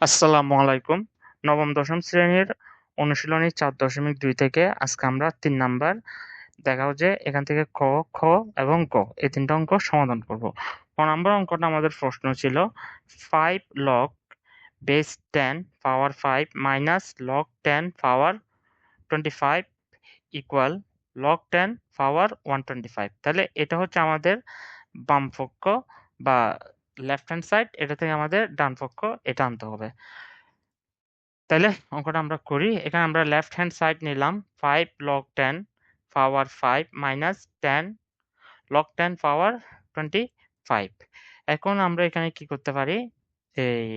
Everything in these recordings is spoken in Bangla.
আসসালামু আলাইকুম। নবম, দশম শ্রেণির অনুশীলনী চার দশমিক দুই থেকে আজকে আমরা তিন নাম্বার দেখাও যে এখান থেকে ক খ এবং গ, এই তিনটা অঙ্ক সমাধান করব। ক নাম্বার অঙ্কটা আমাদের প্রশ্ন ছিল five log base ten power five minus log ten power twenty five equal log ten power one twenty five তাহলে এটা হচ্ছে আমাদের বাম পক্ষ বা লেফট হ্যান্ড সাইড এটা থেকে আমাদের ডান পক্ষ এটা আনতে হবে। তাহলে অঙ্কটা আমরা করি, এখানে আমরা লেফট হ্যান্ড সাইড নিলাম five log ten power five minus ten log ten power twenty five এখন আমরা এখানে কি করতে পারি? এই,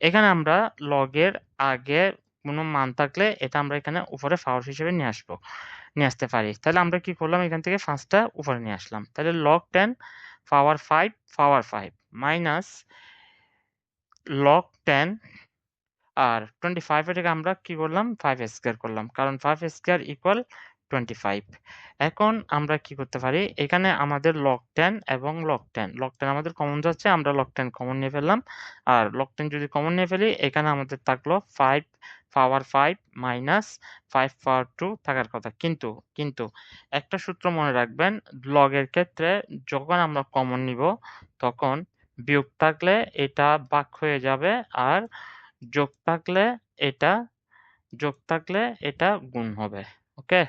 এখানে আমরা লগের আগে কোনো মান থাকলে এটা আমরা এখানে উপরে পাওয়ার হিসেবে নিয়ে আসব। নিয়ে আসতে পারি। তাহলে আমরা কি করলাম? এখান থেকে পাঁচটা উপরে নিয়ে আসলাম। তাহলে log ten power five power five minus log ten আর টোয়েন্টি ফাইভ এটাকে আমরা কি করলাম? ফাইভ স্কোয়ার করলাম। কারণ five square equal twenty five এখন আমরা কি করতে পারি? এখানে আমাদের লক টেন এবং লক টেন লক টেন আমাদের কমন যাচ্ছে, আমরা লক টেন কমন নিয়ে ফেললাম। আর লক টেন যদি কমন নিয়ে ফেলি, এখানে আমাদের থাকল five power five minus five power two থাকার কথা। কিন্তু কিন্তু একটা সূত্র মনে রাখবেন, লগের ক্ষেত্রে যখন আমরা কমন নিব, তখন বিয়োগ থাকলে এটা বাক হয়ে যাবে আর যোগ থাকলে এটা, যোগ থাকলে এটা গুণ হবে, ওকে?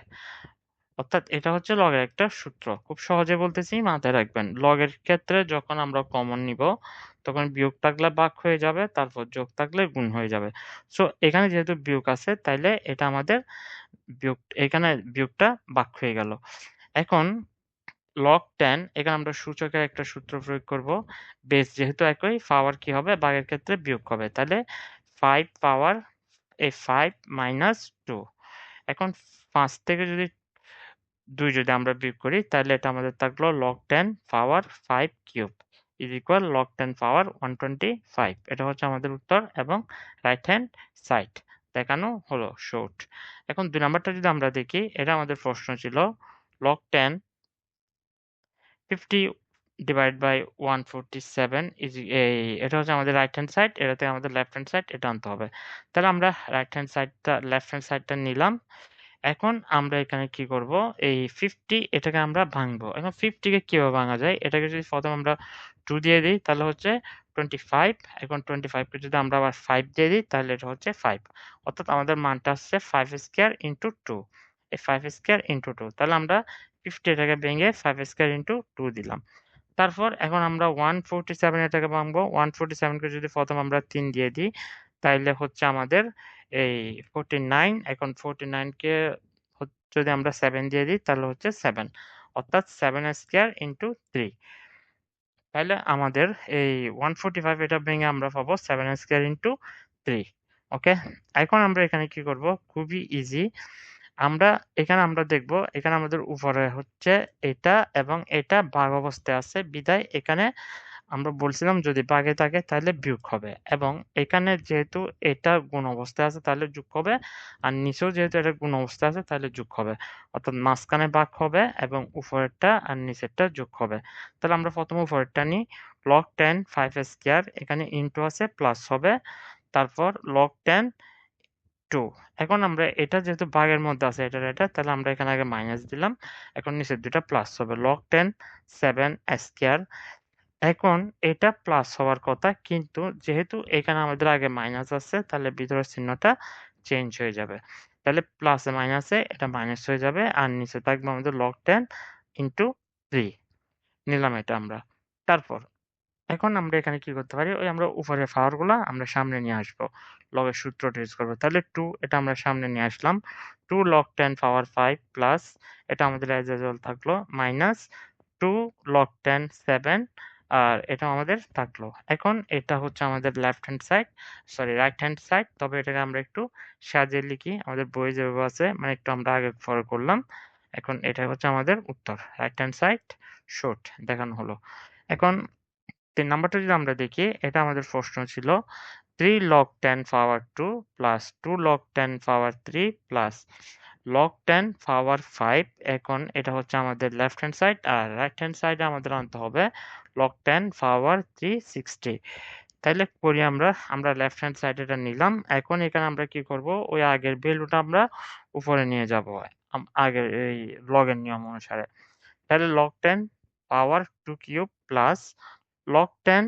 অর্থাৎ এটা হচ্ছে লগের একটা সূত্র। খুব সহজে বলতেছি, মাথায় রাখবেন, লগের ক্ষেত্রে যখন আমরা কমন নিব তখন বিয়োগ থাকলে বাক হয়ে যাবে, তারপর যোগ থাকলে গুণ হয়ে যাবে। সো এখানে যেহেতু বিয়োগ আছে, তাইলে এটা আমাদের বিয়োগ, এখানে বিয়োগটা বাক হয়ে গেল। এখন লগ টেন এখানে আমরা সূচকের একটা সূত্র প্রয়োগ করব। বেস যেহেতু একই পাওয়ার কি হবে? বাঘের ক্ষেত্রে বিয়োগ হবে। তাহলে ফাইভ পাওয়ার এই ফাইভ মাইনাস টু এখন পাঁচ থেকে যদি দুই যদি আমরা বিয়োগ করি তাহলে এটা আমাদের থাকল log ten power five cube is equal log ten power one twenty five এটা হচ্ছে আমাদের উত্তর এবং রাইট হ্যান্ড সাইড দেখানো হলো শর্ট এখন দুই নাম্বারটা যদি আমরা দেখি, এটা আমাদের প্রশ্ন ছিল log ten fifty divide by one forty seven is এই এটা হচ্ছে আমাদের রাইট হ্যান্ড সাইড এটাতে আমাদের লেফট হ্যান্ড সাইড এটা আনতে হবে। তাহলে আমরা রাইট হ্যান্ড সাইডটা লেফট হ্যান্ড সাইডটা নিলাম। এখন আমরা এখানে কি করব, এই ফিফটি এটাকে আমরা ভাঙবো। এখন ফিফটিকে কীভাবে ভাঙা যায়, এটাকে যদি প্রথম আমরা টু দিয়ে দিই, তাহলে হচ্ছে টোয়েন্টি ফাইভ এখন টোয়েন্টি ফাইভকে যদি আমরা আবার ফাইভ দিয়ে দিই, তাহলে এটা হচ্ছে ফাইভ অর্থাৎ আমাদের মানটা আসছে ফাইভ স্কোয়ার ইন্টু টু এই ফাইভ স্কোয়ার ইন্টু টু তাহলে আমরা ফিফটি এটাকে ভেঙে ফাইভ স্কোয়ার ইন্টু টু দিলাম। তারপর এখন আমরা ওয়ান ফোরটি সেভেন এটাকে ভাঙবো। ওয়ান ফোরটি সেভেনকে যদি প্রথম আমরা তিন দিয়ে দিই, তাইলে হচ্ছে আমাদের এই ফোরটি নাইন এখন ফোরটি নাইনকে যদি আমরা সেভেন দিয়ে দিই, তাহলে হচ্ছে সেভেন অর্থাৎ সেভেন স্কোয়ার ইন্টু থ্রি তাহলে আমাদের এই ওয়ান ফোর্টি ফাইভ এটা ভেঙে আমরা পাবো seven square into three okay এখন আমরা এখানে কি করব? খুবই ইজি আমরা, এখানে আমরা দেখব, এখানে আমাদের উপরে হচ্ছে এটা এবং এটা ভাগ অবস্থায় আছে। বিদায়, এখানে আমরা বলছিলাম যদি বাঘে থাকে তাহলে বিয়োগ হবে এবং এখানে যেহেতু এটা গুণ অবস্থায় আছে তাহলে যোগ হবে আর নিচেও যেহেতু এটা গুণ অবস্থায় আছে তাহলে যোগ হবে। অর্থাৎ মাঝখানে বাঘ হবে এবং উপরেরটা আর নিচেরটা যোগ হবে। তাহলে আমরা প্রথমে উপরেরটা নিই। লক টেন ফাইভ স্কোয়ার এখানে ইন্টু আছে প্লাস হবে। তারপর লক টেন টু এখন আমরা এটা যেহেতু ভাগের মধ্যে আছে, এটার এটা, তাহলে আমরা এখানে আগে মাইনাস দিলাম। এখন নিচের দুটা প্লাস হবে। লক টেন সেভেন স্কোয়ার এখন এটা প্লাস হওয়ার কথা। কিন্তু যেহেতু এখানে আমাদের আগে মাইনাস আছে, তাহলে ভিতরের চিহ্নটা চেঞ্জ হয়ে যাবে। তাহলে প্লাসে মাইনাসে এটা মাইনাস হয়ে যাবে, আর নিচে থাকবে আমাদের লক টেন ইন্টু থ্রি নিলাম এটা আমরা। তারপর, এখন আমরা এখানে কি করতে পারি? ওই আমরা উপরের পাওয়ারগুলো আমরা সামনে নিয়ে আসব। লগের সূত্রটা ইউজ করব। তাহলে টু এটা আমরা সামনে নিয়ে আসলাম। Two log ten power five plus এটা আমাদের অ্যাজ থাকল minus two log ten seven আর এটা আমাদের থাকল। এখন এটা হচ্ছে আমাদের left hand side sorry right hand side তবে এটাকে আমরা একটু সাজিয়ে লিখি। আমাদের বই যেভাবে আছে মানে একটু আমরা আগে ফলো করলাম। এখন এটা হচ্ছে আমাদের উত্তর রাইট হ্যান্ড সাইড শর্ট দেখানো হলো। এখন তিন নাম্বারটা যদি আমরা দেখি, এটা আমাদের প্রশ্ন ছিল three log ten power two plus two log ten power three plus log ten power five এখন এটা হচ্ছে আমাদের লেফট হ্যান্ড সাইড আর রাইট হ্যান্ড সাইডে আমাদের আনতে হবে log ten power three sixty তাইলে করি আমরা আমরা লেফট হ্যান্ড সাইড এটা নিলাম, এখন এখানে আমরা কি করব, ওই আগের ভ্যালুটা আমরা উপরে নিয়ে যাব আগের এই লগের নিয়ম অনুসারে। তাহলে log ten power two cube plus log ten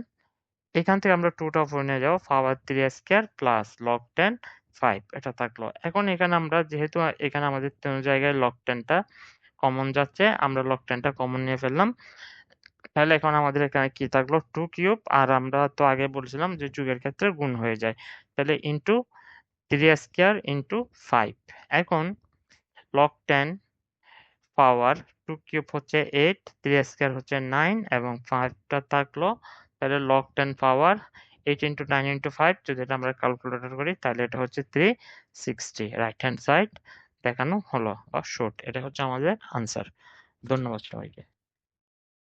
এখান থেকে আমরা টুটা উপরে নিয়ে যাব power three square plus log ten five এটা থাকল। এখন এখানে আমরা যেহেতু, এখানে আমাদের জায়গায় লক টেনটা কমন যাচ্ছে, আমরা লক টেনটা কমন নিয়ে ফেললাম। তাহলে এখন আমাদের এখানে কি থাকল? টু কিউব আর আমরা তো আগে বলছিলাম যে যুগের ক্ষেত্রে গুণ হয়ে যায়। তাহলে into three square into five এখন log ten power two cube হচ্ছে এইট থ্রি স্কোয়ার হচ্ছে নাইন এবং ফাইভটা থাকল। তাহলে log ten power eight into nine into five যদি এটা আমরা ক্যালকুলেটর করি, তাহলে এটা হচ্ছে three sixty right hand side দেখানো হলো বা শর্ট এটা হচ্ছে আমাদের আনসার ধন্যবাদ সবাইকে।